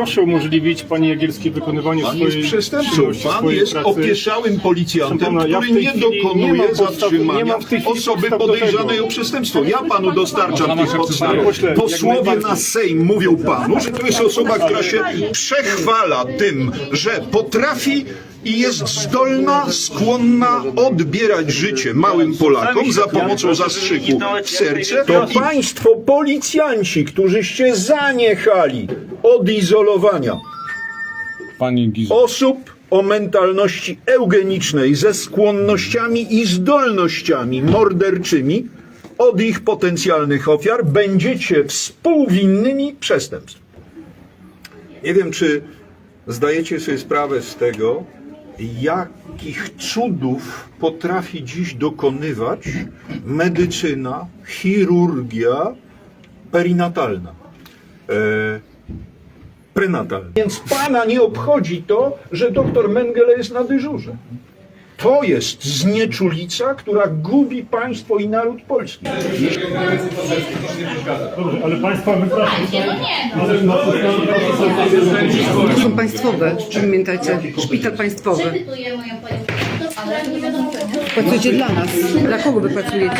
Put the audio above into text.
Proszę umożliwić Pani Jagielskiej wykonywanie Pan swojej jest przestępcą. czynności, Pan swojej jest pracy. opieszałym policjantem, pana, ja w który tej nie chwili nie dokonuje mam podstaw- nie zatrzymania mam w tej chwili osoby podstaw do podejrzanej tego. o przestępstwo. Ja panu dostarczam tych podstaw. Panie pośle, jak Posłowie najbardziej. na Sejm mówią panu, że to jest osoba, która się przechwala tym, że potrafi i jest zdolna, skłonna odbierać życie małym Polakom za pomocą zastrzyku w serce. To państwo policjanci, którzyście zaniechali odizolowania Pani Gizu. osób o mentalności eugenicznej ze skłonnościami i zdolnościami morderczymi od ich potencjalnych ofiar będziecie współwinnymi przestępstw. Nie wiem, czy zdajecie sobie sprawę z tego, jakich cudów potrafi dziś dokonywać medycyna, chirurgia perinatalna. E, prenatalny. Więc pana nie obchodzi to, że doktor Mengele jest na dyżurze. To jest znieczulica, która gubi państwo i naród polski. Ale Państwa wypraszam. To są państwowe, pamiętajcie. Szpital państwowy. Pracujecie dla nas. Dla kogo wy pracujecie?